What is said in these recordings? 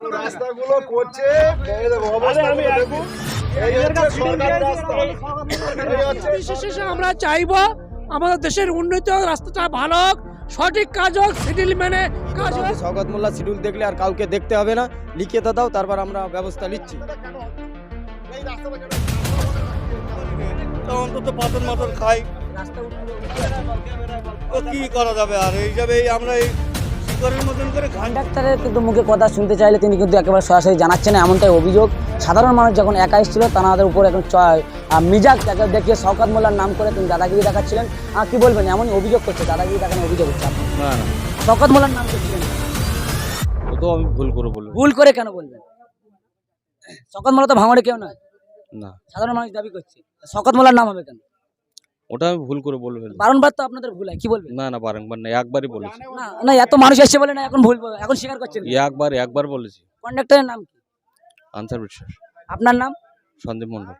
রাস্তাগুলো করছে বিশেষে আমরা চাইব আমাদের দেশের উন্নতি হোক রাস্তাটা ভালো হোক সঠিক কাজ হোক সিডিল মেনে কাজ হোক। শওকত মোল্লা শিডিউল দেখলে আর কাউকে দেখতে হবে না। লিখে তো দাও তারপর আমরা ব্যবস্থা নিচ্ছি। অন্তত পাথর মাথর খাই। ও কি করা যাবে আর? এই যাবে আমরা এই কন্ডাক্টরের কিন্তু মুখে কথা শুনতে চাইলে তিনি কিন্তু একেবারে সরাসরি জানাচ্ছেন না, এমনটাই অভিযোগ। সাধারণ মানুষ যখন একা এসেছিল তাদের উপর এখন মিজাজ তাকে দেখিয়ে শওকাত মোল্লার নাম করে তিনি দাদাগিরি দেখাচ্ছিলেন। আর কি বলবেন? এমনই অভিযোগ করছে দাদাগিরি দেখানোর অভিযোগ হচ্ছে আপনার। না না। শওকাত মোল্লার নাম করছিলেন ও তো আমি ভুল করে বলব ভুল করে কেন বলবেন? শওকাত মোল্লা তো ভাঙড়ে কেউ নয়। না। সাধারণ মানুষ দাবি করছে। শওকাত মোল্লার নাম হবে কেন? ওটা আমি ভুল করে বলে বারংবার তো আপনাদের ভুল হয় কি বলবেন? না না বারংবার না একবারই বলেছি। না না এত মানুষ এসছে বলে না এখন ভুল এখন স্বীকার করছেন একবার একবার বলেছি। কন্ডাক্টরের নাম কি? আনসার বিশ্বাস আপনার নাম? সন্দীপ মন্ডল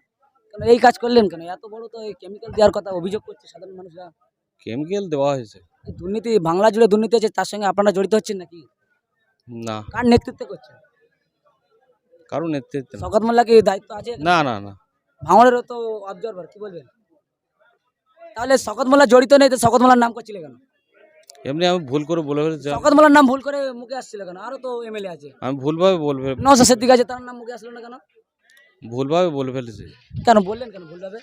কেন এই কাজ করলেন কেন? এত বড় তো এই কেমিক্যাল দেওয়ার কথা অভিযোগ করছে সাধারণ মানুষরা। কেমিক্যাল দেওয়া হয়েছে। দুর্নীতি বাংলা জুড়ে দুর্নীতি আছে তার সঙ্গে আপনারা জড়িত হচ্ছেন নাকি? না। কার নেতৃত্বে করছেন? কারণ নেতৃত্ব। শকত মোল্লা কি দায়িত্ব আছে? না না না। ভাঙড়েরও তো অবজারভার কি বলবেন? তাহলে শকত মোল্লা জড়িত নেই তো শকত মোল্লার নাম করছিল কেন? এমনি আমি ভুল করে বলে ফেলেছি শকত মোল্লার নাম ভুল করে মুখে আসছিল কেন? আরও তো এমএলএ আছে। আমি ভুলভাবে বলে ফেলে নওশা সিদ্দিক আছে তার নাম মুখে আসলো না কেন? ভুলভাবে বলে ফেলেছি। কেন বললেন কেন ভুলভাবে?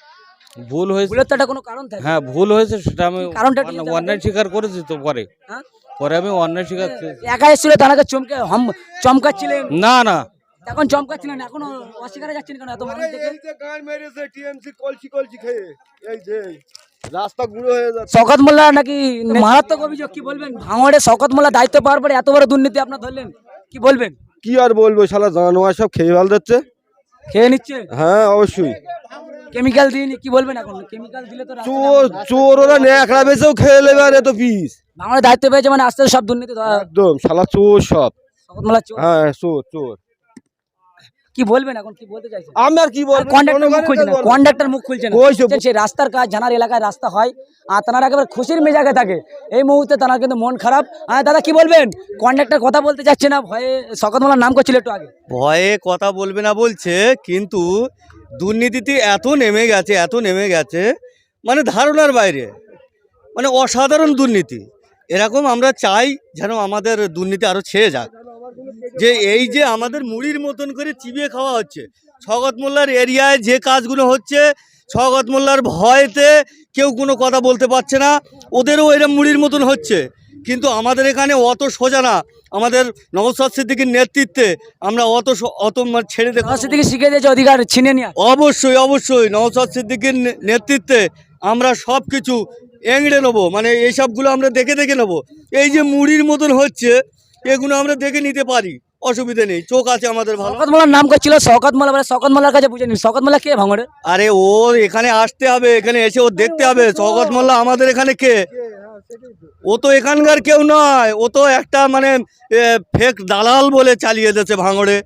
ভুল হয়েছে ভুলের তো একটা কোনো কারণ থাকে। হ্যাঁ ভুল হয়েছে সেটা আমি কারণটা? অন্যায় স্বীকার করেছি তো পরে। হ্যাঁ? পরে আমি অন্যায় স্বীকার একা এসেছিল তাকে চমকে হম চমকাচ্ছিলেন। না না। এখন চমকাচ্ছিলেন এখন অস্বীকারে যাচ্ছেন কেন এত মানুষ দেখে? এই যে গান মেরেছে টিএমসি কলসি কলসি খেয়ে। এই যে রাস্তা গুঁড়ো হয়ে যাচ্ছে। শকত মোল্লা নাকি মারাত্মক অভিযোগ কি বলবেন? ভাঙড়ে শকত মোল্লা দায়িত্ব পাওয়ার পরে এত বড় দুর্নীতি আপনার ধরলেন কি বলবেন? কি আর বলব শালা জানোয়ার সব খেয়ে ফেল দিচ্ছে। খেয়ে নিচ্ছে? হ্যাঁ অবশ্যই। কেমিক্যাল কি বলবেন এখন? কেমিক্যাল দিলে তো চোর চোর ওরা ন্যাকড়া বেচেও খেয়ে নেবে আর এত পিস ভাঙড়ে দায়িত্ব পেয়েছে মানে আস্তে আস্তে সব দুর্নীতি একদম শালা চোর সব। শকত মোল্লা চোর। হ্যাঁ চোর চোর। কি বলবেন এখন? কি বলতে চাইছেন? আমি আর কি বলব? কন্ডাক্টর মুখ খুলছে না কন্ডাক্টর মুখ খুলছে না। কইছে। বলছেন সেই রাস্তার কাজ জানার এলাকায় রাস্তা হয় আর তারা একেবারে খুশির মেজাজে থাকে। এই মুহূর্তে তারা কিন্তু মন খারাপ। আর দাদা কি বলবেন? কন্ডাক্টর কথা বলতে চাচ্ছে না ভয়ে শকত নাম করছিল একটু আগে। ভয়ে কথা বলবে না বলছে কিন্তু দুর্নীতিতে এত নেমে গেছে এত নেমে গেছে মানে ধারণার বাইরে। মানে অসাধারণ দুর্নীতি। এরকম আমরা চাই যেন আমাদের দুর্নীতি আরও ছেয়ে যাক। যে এই যে আমাদের মুড়ির মতন করে চিবিয়ে খাওয়া হচ্ছে। ছগত মোল্লার এরিয়ায় যে কাজগুলো হচ্ছে ছগত মোল্লার ভয়েতে কেউ কোনো কথা বলতে পারছে না। ওদেরও এরম মুড়ির মতন হচ্ছে। কিন্তু আমাদের এখানে অত সোজা না। আমাদের নবসাদ সিদ্দিকির নেতৃত্বে আমরা অত অত ছেড়ে দেখো রাস্তা শিখে দিয়েছে অধিকার ছিনে নিয়ে অবশ্যই অবশ্যই নওসাদ সিদ্দিকির নেতৃত্বে আমরা সব কিছু এংড়ে নেব। মানে এইসবগুলো আমরা দেখে দেখে নেব। এই যে মুড়ির মতন হচ্ছে এগুলো আমরা দেখে নিতে পারি। অসুবিধে নেই। চোখ আছে আমাদের ভালো। শকত নাম করছিল শকত মোল্লা বলে শকত মোল্লার কাছে বুঝে নি শকত মোল্লা কে ভাঙড়ে? আরে ও এখানে আসতে হবে এখানে এসে ও দেখতে হবে। শওকত মোল্লা আমাদের এখানে কে? ও তো এখানকার কেউ নয়। ও তো একটা মানে ফেক দালাল বলে চালিয়ে দিয়েছে ভাঙড়ে।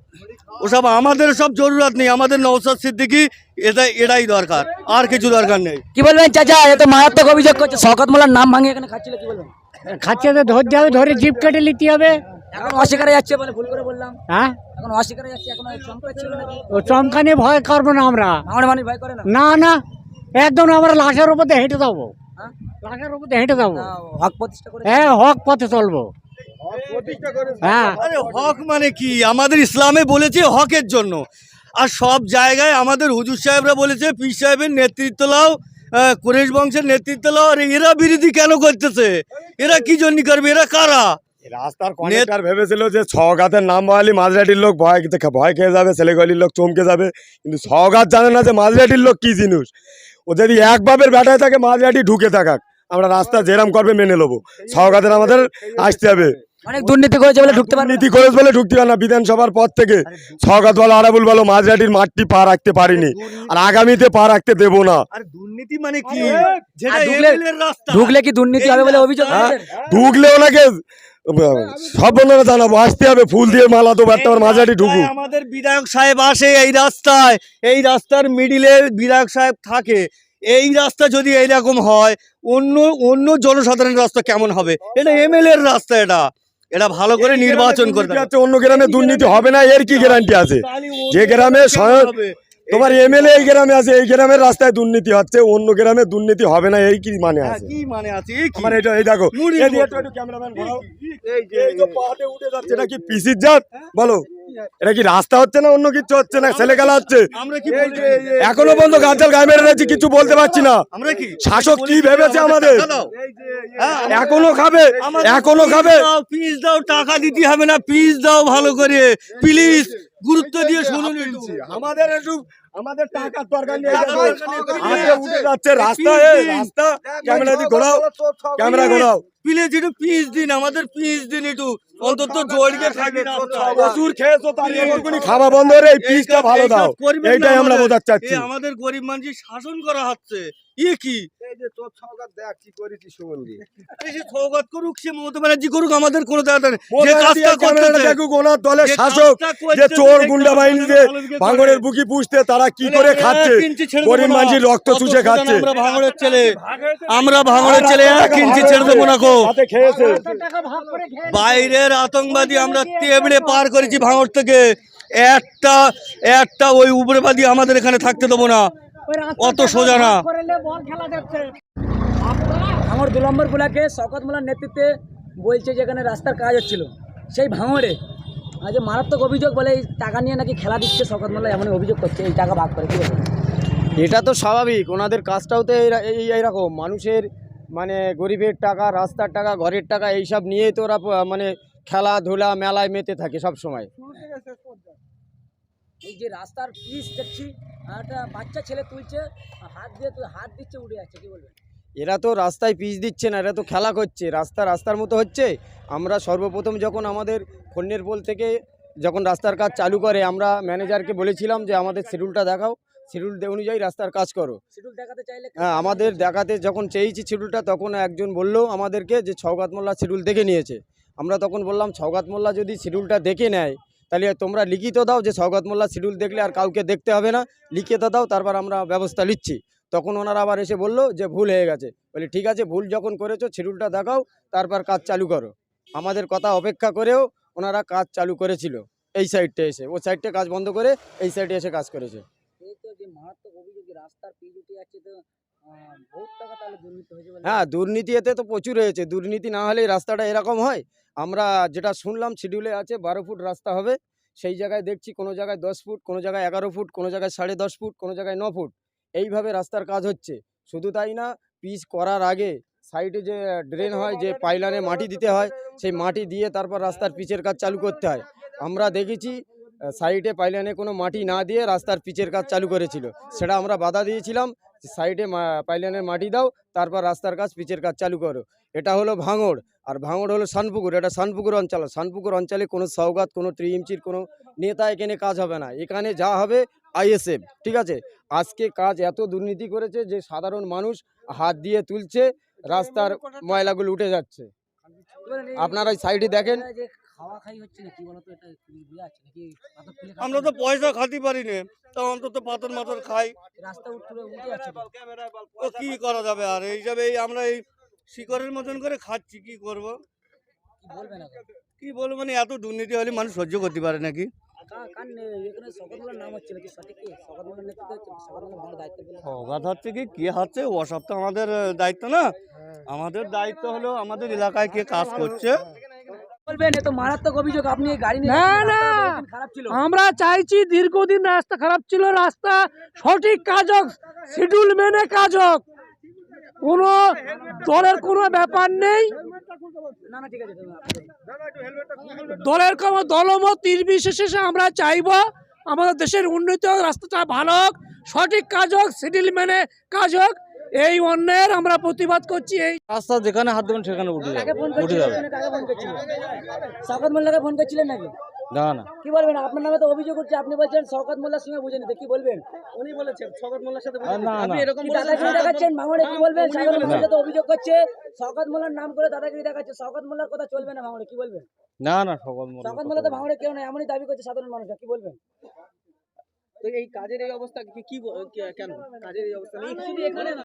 ওসব আমাদের সব জরুরত নেই। আমাদের নৌসাদ সিদ্দিকি এটা এটাই দরকার। আর কিছু দরকার নেই। কি বলবেন চাচা? এত মারাত্মক অভিযোগ করছে। শকত মোল্লার নাম ভাঙে এখানে খাচ্ছিল কি বলবেন? খাচ্ছে তো ধরতে হবে ধরে জিপ কেটে নিতে হবে। এখন অস্বীকারে যাচ্ছে বলে ভুল করে বললাম। হ্যাঁ? এখন অস্বীকারে যাচ্ছে এখন চমকাচ্ছিল নাকি ও চমকানি ভয় করব না আমরা। ভয় করে না? না না একদম আমরা লাশের উপর দিয়ে হেঁটে যাব। হ্যাঁ? লাশের উপর দিয়ে হেঁটে যাব। হক প্রতিষ্ঠা করে হ্যাঁ হক পথে চলবো। হ্যাঁ। আরে হক মানে কি? আমাদের ইসলামে বলেছে হকের জন্য। আর সব জায়গায় আমাদের হুজুর সাহেবরা বলেছে পীর সাহেবের নেতৃত্ব লাও কুরেশ বংশের নেতৃত্ব লাও আর এরা বিরোধী কেন করতেছে? এরা কি জন্য করবে? এরা কারা? রাস্তার ভেবেছিল যে ছগাতের নাম বহালি মাঝরাটির লোক ভয় ভয় খেয়ে যাবে ছেলেগলির লোক চমকে যাবে। কিন্তু ছগাত জানে না যে মাঝরাটির লোক কি জিনিস। ও যদি এক বাপের বেটায় থাকে মাঝরাটি ঢুকে থাকাক। আমরা রাস্তা যেরাম করবে মেনে নেব। ছগাতের আমাদের আসতে হবে। অনেক দুর্নীতি করেছে বলে ঢুকতে পারবে না। নীতি করেছে বলে ঢুকতে পারে না বিধানসভার পর থেকে। ছগাত বলো আরাবুল বলো মাঝরাটির মাঠটি পা রাখতে পারিনি। আর আগামীতে পা রাখতে দেবো না। আর দুর্নীতি মানে কি? ঢুকলে- কি দুর্নীতি হবে বলে অভিযোগ হ্যাঁ? ঢুকলে ওনাকে সব বন্ধুরা জানাব আসতে হবে ফুল দিয়ে মালা তো বাড়তে আমার মাঝাটি ঢুকুক। আমাদের বিধায়ক সাহেব আসে এই রাস্তায় এই রাস্তার মিডিলে বিধায়ক সাহেব থাকে। এই রাস্তা যদি এইরকম হয় অন্য অন্য জনসাধারণের রাস্তা কেমন হবে? এটা এমএলএ এর রাস্তা এটা। এটা ভালো করে নির্বাচন করে অন্য গ্রামে দুর্নীতি হবে না এর কি গ্যারান্টি আছে? যে গ্রামে তোমার এমএলএ এই গ্রামে আছে এই গ্রামের রাস্তায় দুর্নীতি হচ্ছে অন্য গ্রামে দুর্নীতি হবে না এই কি মানে হ্যাঁ, আছে? কি মানে আছে? এই আমার এটা এই দেখো ক্যামেরাম্যান এই যে পাহাড়ে উঠে যাচ্ছে এটা কি পিসির জাত? বলো। এটা কি রাস্তা হচ্ছে না অন্য কিছু হচ্ছে না ছেলে খেলা হচ্ছে এখনও পর্যন্ত গাছাল গায়ে মেরে রয়েছে কিছু বলতে পারছি না শাসক কি ভেবেছে আমাদের? হ্যাঁ, এখনও খাবে এখনও খাবে পিস দাও টাকা দিতে হবে না পিস দাও ভালো করে প্লিজ গুরুত্ব দিয়ে শুনুন। আমাদের আমাদের টাকার দরকার নেই উঠে যাচ্ছে রাস্তা। রাস্তা ক্যামেরা দিয়ে ঘোরাও ক্যামেরা ঘোরাও প্লিজ একটু পিস দিন আমাদের পিস দিন একটু অন্তত জড়িয়ে থাকি না প্রচুর খেয়েছো তার এমনকুনি খাওয়া বন্ধ করে এই পিসটা ভালো দাও। এইটাই আমরা বোঝাতে চাচ্ছি। আমাদের গরিব মানুষ শাসন করা হচ্ছে। ইয়ে কি? এই যে তোর সওগাত দেখ কি করেছি সুগন্ধি এই যে সৌগত করুক সে মমতা ব্যানার্জি করুক আমাদের কোনো দেখা নেই। যে কাজটা দিয়ে দেখুক ওনার দলের শাসক যে চোর গুন্ডা কাজটা বাহিনী যে ভালোদিকে করে। ভাঙড়ের বুকি পুষতে তারা কি করে খাচ্ছে? এক ইঞ্চি ছেড়ে দেবো গরিব না। রক্ত চুষে খাচ্ছে। আমরা ভাঙড়ের ছেলে। আমরা ভাঙড়ের ছেলে এক ইঞ্চি ছেড়ে দেবো না কো বাইরের আতঙ্কবাদী আমরা তেবড়ে পার করেছি ভাঙড় থেকে। একটা একটা ওই উগ্রবাদী আমাদের এখানে থাকতে দেবো না। অত সোজা না। ভাঙড় দু নম্বর ব্লকে শওকত মোল্লার নেতৃত্বে বলছে যে এখানে রাস্তার কাজ হচ্ছিল সেই ভাঙড়ে। আজ মারাত্মক অভিযোগ বলে এই টাকা নিয়ে নাকি খেলা দিচ্ছে শওকত মোল্লা এমন অভিযোগ করছে এই টাকা ভাগ করে কি? এটা তো স্বাভাবিক ওনাদের কাজটাও তো এই এই এইরকম মানুষের মানে গরিবের টাকা রাস্তার টাকা ঘরের টাকা এইসব নিয়েই তো ওরা মানে খেলাধুলা মেলায় মেতে থাকে সব সময় এই যে রাস্তার পিস দেখছি একটা বাচ্চা ছেলে তুলছে হাত দিয়ে হাত দিচ্ছে উড়ে যাচ্ছে কি বলবেন? এরা তো রাস্তায় পিচ দিচ্ছে না এরা তো খেলা করছে রাস্তা রাস্তার মতো হচ্ছে। আমরা সর্বপ্রথম যখন আমাদের ফন্যের পোল থেকে যখন রাস্তার কাজ চালু করে আমরা ম্যানেজারকে বলেছিলাম যে আমাদের শিডিউলটা দেখাও শিডিউল অনুযায়ী রাস্তার কাজ করো। শিডিউল দেখাতে চাইলে হ্যাঁ আমাদের দেখাতে যখন চেয়েছি শিডিউলটা তখন একজন বলল আমাদেরকে যে ছৌগাত মোল্লা শিডিউল দেখে নিয়েছে। আমরা তখন বললাম ছৌগাত মোল্লা যদি শিডিউলটা দেখে নেয় তাহলে তোমরা লিখিত দাও যে ছৌগাত মোল্লা শিডিউল দেখলে আর কাউকে দেখতে হবে না। লিখিত দাও, তারপর আমরা ব্যবস্থা নিচ্ছি। তখন ওনারা আবার এসে বলল যে ভুল হয়ে গেছে। বলি, ঠিক আছে, ভুল যখন করেছ, শিডিউলটা দেখাও, তারপর কাজ চালু করো। আমাদের কথা অপেক্ষা করেও ওনারা কাজ চালু করেছিল। এই সাইডটা এসে, ও সাইডটা কাজ বন্ধ করে, এই সাইডে এসে কাজ করেছে। হ্যাঁ দুর্নীতি এতে তো প্রচুর হয়েছে। দুর্নীতি না হলে রাস্তাটা এরকম হয়। আমরা যেটা শুনলাম শিডিউলে আছে, বারো ফুট রাস্তা হবে। সেই জায়গায় দেখছি কোনো জায়গায় দশ ফুট, কোনো জায়গায় এগারো ফুট, কোনো জায়গায় সাড়ে দশ ফুট, কোনো জায়গায় ন ফুট। এইভাবে রাস্তার কাজ হচ্ছে। শুধু তাই না, পিচ করার আগে সাইডে যে ড্রেন হয়, যে পাইলানে মাটি দিতে হয়, সেই মাটি দিয়ে তারপর রাস্তার পিচের কাজ চালু করতে হয়। আমরা দেখেছি সাইডে পাইলানে কোনো মাটি না দিয়ে রাস্তার পিচের কাজ চালু করেছিল। সেটা আমরা বাধা দিয়েছিলাম। সাইডে পাইলানের মাটি দাও, তারপর রাস্তার কাজ, পিচের কাজ চালু করো। এটা হলো ভাঙড়, আর ভাঙড় হলো শানপুকুর এটা শানপুকুর অঞ্চল শানপুকুর অঞ্চলে কোনো সৌগাত কোনো ত্রিইঞ্চির কোনো নেতা এখানে কাজ হবে না। এখানে যা হবে আইএসএফ, ঠিক আছে? আজকে কাজ এত দুর্নীতি করেছে যে সাধারণ মানুষ হাত দিয়ে তুলছে, রাস্তার ময়লাগুলো উঠে যাচ্ছে। আপনারা সাইডে দেখেন। খাওয়া খাই হচ্ছে না কি বলতো এটা কি যাচ্ছে নাকি? পাথর তুলে খাচ্ছে আমরা তো পয়সা খাতে পারি না তা অন্তত পাথর মাথর খাই। রাস্তা উঠে উঠে যাচ্ছে তো। ও কি করা যাবে আর? এই হিসাবে এই আমরা এই শিকড়ের মতন করে খাচ্ছি কি করব? কি বলবেন এখন? কি বলব মানে এত দুর্নীতি হলে মানুষ সহ্য করতে পারে নাকি? কা- কার নে- এখানে শকতমোল্লার নাম হচ্ছিল কি সঠিক কি? শকতমোল্লার নেতৃত্বে হচ্ছে শকতমোল্লা ভালো দায়িত্ব পেলে। অগাধ হচ্ছে কি? কি হচ্ছে? ওসব তো আমাদের আহ, দায়িত্ব না। আমাদের দায়িত্ব হলো আমাদের এলাকায় কে কাজ করছে। আমরা চাইছি দীর্ঘদিন রাস্তা খারাপ ছিল রাস্তা সঠিক কাজ হোক শিডিউল মেনে কাজ হোক কোনো দলের কোনো ব্যাপার নেই। না না ঠিক আছে তুমি আপনি- দলের কোনো দলমত নির্বিশেষে আমরা চাইব আমাদের দেশের উন্নতি হোক রাস্তাটা ভালো হোক সঠিক কাজ হোক শিডিউল মেনে কাজ হোক এই অন্যায়ের আমরা প্রতিবাদ করছি এই রাস্তা যেখানে হাত দেবেন সেখানে উঠে যাবে ফোন উঠে যাবে। করছিলেন মোল্লাকে ফোন করছিলেন নাকি? না না। কি বলবেন? আপনার নামে তো অভিযোগ করছে আপনি বলছেন শওকত মোল্লার সঙ্গে বুঝে নিতে কি বলবেন? উনি বলেছেন শওকত মোল্লার সাথে দাদাগিরি দেখাচ্ছেন? ভাঙড়ে কি বলবেন? সাগর মোল্লার সাথে অভিযোগ করছে শওকত মোল্লার নাম করে দাদাগিরি দেখাচ্ছে শওকত মোল্লার কথা চলবে না ভাঙড়ে কি বলবেন? না না মনে শওকত মোল্লা তো ভাঙড়ে কেউ না এমনই দাবি করছে সাধারণ মানুষরা কি বলবেন? তো এই কাজের এই অবস্থা কি কি কেন? কাজের এই অবস্থা শুধু এখানে না